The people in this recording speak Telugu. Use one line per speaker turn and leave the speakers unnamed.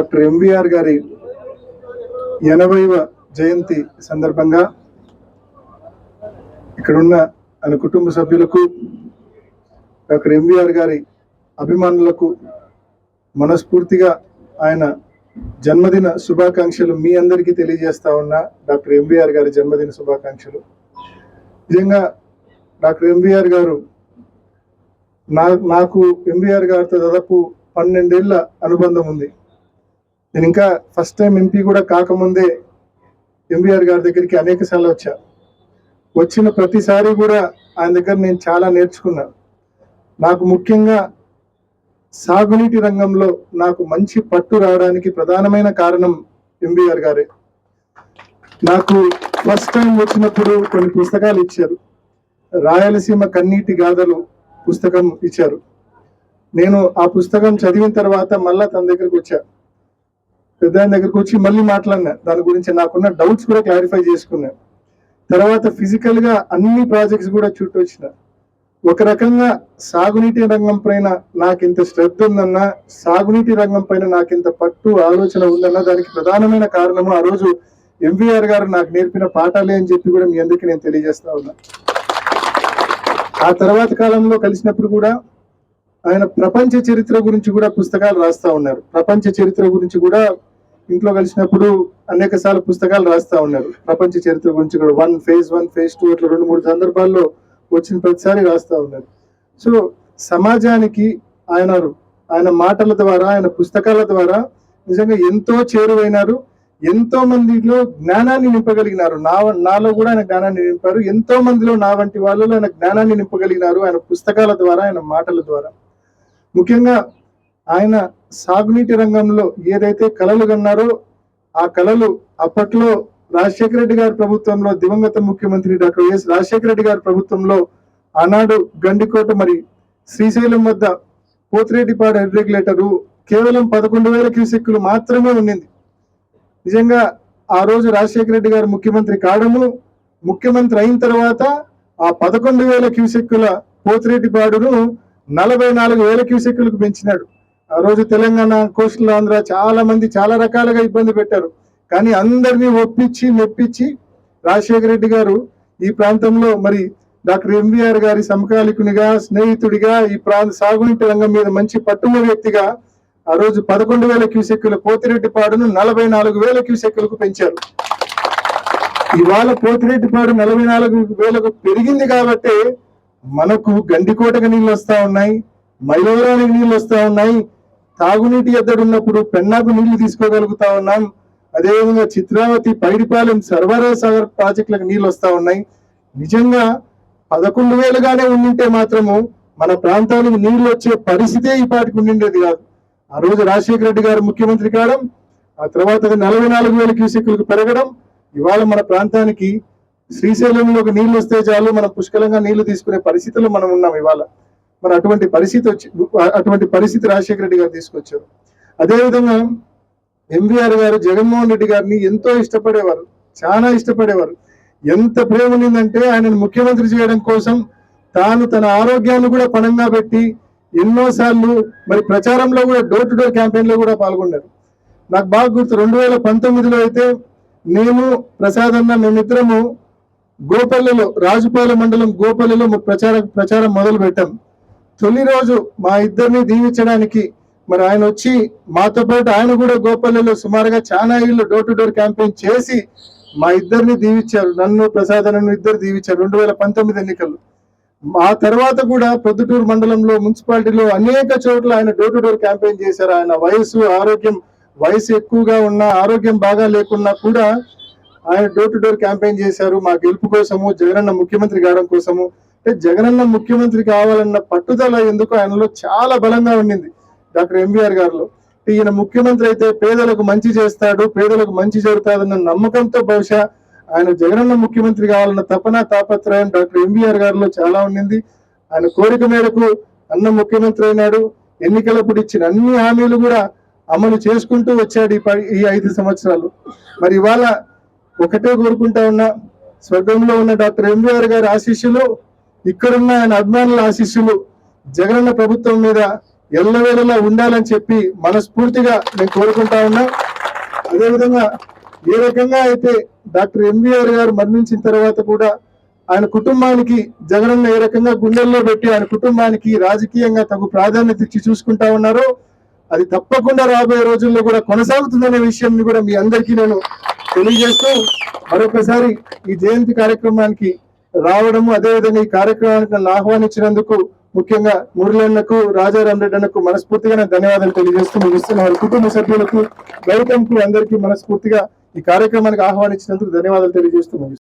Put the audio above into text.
డాక్టర్ ఎంవిఆర్ గారి ఎనభైవ జయంతి సందర్భంగా ఇక్కడున్న ఆయన కుటుంబ సభ్యులకు డాక్టర్ ఎంవిఆర్ గారి అభిమానులకు మనస్ఫూర్తిగా ఆయన జన్మదిన శుభాకాంక్షలు మీ అందరికీ తెలియజేస్తా ఉన్నా డాక్టర్ ఎంవిఆర్ గారి జన్మదిన శుభాకాంక్షలు. నిజంగా డాక్టర్ ఎంవిఆర్ గారు నా నాకు ఎంవిఆర్ గారితో దాదాపు పన్నెండేళ్ళ అనుబంధం ఉంది. నేను ఇంకా ఫస్ట్ టైం ఎంపీ కూడా కాకముందే ఎంబీఆర్ గారి దగ్గరికి అనేక సార్లు వచ్చా. వచ్చిన ప్రతిసారి కూడా ఆయన దగ్గర నేను చాలా నేర్చుకున్నాను నాకు ముఖ్యంగా సాగునీటి రంగంలో నాకు మంచి పట్టు రావడానికి ప్రధానమైన కారణం ఎంబీఆర్ గారే. నాకు ఫస్ట్ టైం వచ్చినప్పుడు కొన్ని పుస్తకాలు ఇచ్చారు. రాయలసీమ కన్నీటి గాథలు పుస్తకం ఇచ్చారు. నేను ఆ పుస్తకం చదివిన తర్వాత మళ్ళా తన దగ్గరకు వచ్చాను పెద్ద ఆయన దగ్గరకు వచ్చి మళ్ళీ మాట్లాడినా. దాని గురించి నాకున్న డౌట్స్ కూడా క్లారిఫై చేసుకున్నా. తర్వాత ఫిజికల్గా అన్ని ప్రాజెక్ట్స్ కూడా చుట్టూ వచ్చిన. ఒక రకంగా సాగునీటి రంగం పైన నాకు ఇంత శ్రద్ధ ఉందన్నా సాగునీటి రంగం పైన నాకు ఇంత పట్టు ఆలోచన ఉందన్నా దానికి ప్రధానమైన కారణము ఆ రోజు ఎంవీఆర్ గారు నాకు నేర్పిన పాఠాలే అని చెప్పి కూడా మీ అందరికీ నేను తెలియజేస్తా ఉన్నా. ఆ తర్వాత కాలంలో కలిసినప్పుడు కూడా ఆయన ప్రపంచ చరిత్ర గురించి కూడా పుస్తకాలు రాస్తా ఉన్నారు. ప్రపంచ చరిత్ర గురించి కూడా ఇంట్లో కలిసినప్పుడు అనేక సార్లు పుస్తకాలు రాస్తా ఉన్నారు. ప్రపంచ చరిత్ర గురించి కూడా one phase one phase two అట్లా రెండు మూడు సందర్భాల్లో వచ్చిన ప్రతిసారి రాస్తా ఉన్నారు. సో సమాజానికి ఆయన ఆయన మాటల ద్వారా ఆయన పుస్తకాల ద్వారా నిజంగా ఎంతో చేరువైనారు. ఎంతో మందిలో జ్ఞానాన్ని నింపగలిగినారు. నా నాలో కూడా ఆయన జ్ఞానాన్ని నింపారు. ఎంతో మందిలో నా వంటి వాళ్ళలో ఆయన జ్ఞానాన్ని నింపగలిగినారు. ఆయన పుస్తకాల ద్వారా ఆయన మాటల ద్వారా. ముఖ్యంగా ఆయన సాగునీటి రంగంలో ఏదైతే కళలు కన్నారో ఆ కళలు అప్పట్లో రాజశేఖర రెడ్డి గారి ప్రభుత్వంలో దివంగత ముఖ్యమంత్రి డాక్టర్ ఎస్ రాజశేఖర రెడ్డి గారి ప్రభుత్వంలో ఆనాడు గండికోట మరి శ్రీశైలం వద్ద పోతిరెడ్డిపాడు హెడ్ రెగ్యులేటరు కేవలం పదకొండు వేల క్యూసెక్కులు మాత్రమే ఉండింది నిజంగా ఆ రోజు రాజశేఖర రెడ్డి గారు ముఖ్యమంత్రి కావడము ముఖ్యమంత్రి అయిన తర్వాత ఆ పదకొండు వేల క్యూసెక్కుల పోతిరెడ్డిపాడును నలభై నాలుగు వేల క్యూసెక్కులకు పెంచినాడు. ఆ రోజు తెలంగాణ కోస్టల్ ఆంధ్ర చాలా మంది చాలా రకాలుగా ఇబ్బంది పెట్టారు. కానీ అందరినీ ఒప్పించి మెప్పించి రాజశేఖర రెడ్డి గారు ఈ ప్రాంతంలో మరి డాక్టర్ ఎంబీఆర్ గారి సమకాలికునిగా స్నేహితుడిగా ఈ ప్రాంత సాగునీటి రంగం మీద మంచి పట్టుమ వ్యక్తిగా ఆ రోజు పదకొండు వేల క్యూసెక్కుల పోతిరెడ్డిపాడును నలభై నాలుగు వేల క్యూసెక్కులకు పెంచారు. ఇవాళ పోతిరెడ్డిపాడు నలభై నాలుగు వేలకు పెరిగింది కాబట్టి మనకు గండికోటకు నీళ్ళు వస్తా ఉన్నాయి మైలవరానికి నీళ్ళు వస్తా ఉన్నాయి తాగునీటి ఎద్దడు ఉన్నప్పుడు పెన్నాకు నీళ్ళు తీసుకోగలుగుతా ఉన్నాం అదేవిధంగా చిత్రావతి పైడిపాలెం సర్వరా సాగర్ ప్రాజెక్టులకు నీళ్ళు వస్తా ఉన్నాయి. నిజంగా పదకొండు వేలుగానే ఉండింటే మాత్రము మన ప్రాంతానికి నీళ్ళు వచ్చే పరిస్థితే ఈ పాటికి ఉండిండేది కాదు. ఆ రోజు రాజశేఖర రెడ్డి గారు ముఖ్యమంత్రి కావడం ఆ తర్వాత అది నలభై నాలుగు వేల క్యూసెక్లకు పెరగడం ఇవాళ మన ప్రాంతానికి శ్రీశైలంలోకి నీళ్ళు వస్తే చాలు మనం పుష్కలంగా నీళ్ళు తీసుకునే పరిస్థితిలో మనం ఉన్నాం ఇవాళ. మరి అటువంటి పరిస్థితి వచ్చి అటువంటి పరిస్థితి రాజశేఖర రెడ్డి గారు తీసుకొచ్చారు. అదేవిధంగా ఎంవీఆర్ గారు జగన్మోహన్ రెడ్డి గారిని ఎంతో ఇష్టపడేవారు చాలా ఇష్టపడేవారు. ఎంత ప్రేమ ఉండిందంటే ఆయనను ముఖ్యమంత్రి చేయడం కోసం తాను తన ఆరోగ్యాన్ని కూడా పణంగా పెట్టి ఎన్నోసార్లు మరి ప్రచారంలో కూడా డోర్ టు డోర్ క్యాంపెయిన్లో కూడా పాల్గొన్నారు. నాకు బాగా గుర్తు రెండు వేల పంతొమ్మిదిలో అయితే నేను ప్రసాద్ అన్న మేమిద్దరము గోపల్లిలో రాజుపాలెం మండలం గోపల్లిలో ప్రచార ప్రచారం మొదలు పెట్టాం తొలి రోజు మా ఇద్దరిని దీవించడానికి మరి ఆయన వచ్చి మాతో పాటు ఆయన కూడా గోపల్లిలో సుమారుగా చాలా ఇళ్ళు డోర్ టు డోర్ క్యాంపెయిన్ చేసి మా ఇద్దరిని దీవించారు. నన్ను ప్రసాద్ నన్ను ఇద్దరు దీవించారు. రెండు వేల పంతొమ్మిది ఎన్నికల్లో ఆ తర్వాత కూడా ప్రొద్దుటూరు మండలంలో మున్సిపాలిటీలో అనేక చోట్ల ఆయన డోర్ టు డోర్ క్యాంపెయిన్ చేశారు. ఆయన వయసు ఆరోగ్యం వయసు ఎక్కువగా ఉన్నా ఆరోగ్యం బాగా లేకున్నా కూడా ఆయన డోర్ టు డోర్ క్యాంపెయిన్ చేశారు. మా గెలుపు కోసము జగనన్న ముఖ్యమంత్రి గారం కోసము అంటే జగనన్న ముఖ్యమంత్రి కావాలన్న పట్టుదల ఎందుకు ఆయనలో చాలా బలంగా ఉండింది. డాక్టర్ ఎంవీఆర్ గారిలో. ఈయన ముఖ్యమంత్రి అయితే పేదలకు మంచి చేస్తాడు పేదలకు మంచి జరుగుతాదన్న నమ్మకంతో బహుశా ఆయన జగనన్న ముఖ్యమంత్రి కావాలన్న తపన తాపత్రయం డాక్టర్ ఎంవీఆర్ గారిలో చాలా ఉండింది. ఆయన కోరిక మేరకు అన్న ముఖ్యమంత్రి అయినాడు. ఎన్నికలప్పుడు ఇచ్చిన అన్ని హామీలు కూడా అమలు చేసుకుంటూ వచ్చాడు ఈ ఐదు సంవత్సరాలు. మరి ఇవాళ ఒకటే కోరుకుంటా ఉన్నా స్వర్గంలో ఉన్న డాక్టర్ ఎంవీఆర్ గారి ఆశీస్సులు ఇక్కడున్న ఆయన అభిమానుల ఆశీస్సులు జగనన్న ప్రభుత్వం మీద ఎల్లవేళలా ఉండాలని చెప్పి మనస్ఫూర్తిగా నేను కోరుకుంటా ఉన్నా. అదేవిధంగా ఏ రకంగా అయితే డాక్టర్ ఎంవీఆర్ గారు మరణించిన తర్వాత కూడా ఆయన కుటుంబానికి జగనన్న ఏ రకంగా గుండెల్లో పెట్టి ఆయన కుటుంబానికి రాజకీయంగా తగు ప్రాధాన్యత ఇచ్చి చూసుకుంటా ఉన్నారో అది తప్పకుండా రాబోయే రోజుల్లో కూడా కొనసాగుతుందనే విషయాన్ని కూడా మీ అందరికీ నేను తెలియజేస్తూ మరొకసారి ఈ జయంతి కార్యక్రమానికి రావడము అదేవిధంగా ఈ కార్యక్రమానికి నన్ను ఆహ్వానించినందుకు ముఖ్యంగా మురళన్నకు రాజారాం రెడ్డి అన్నకు మనస్ఫూర్తిగా నేను ధన్యవాదాలు తెలియజేస్తూ ముగిస్తున్న వారి కుటుంబ సభ్యులకు గౌతమ్కు అందరికీ మనస్ఫూర్తిగా ఈ కార్యక్రమానికి ఆహ్వానించినందుకు ధన్యవాదాలు తెలియజేస్తూ ముగిస్తున్నాను.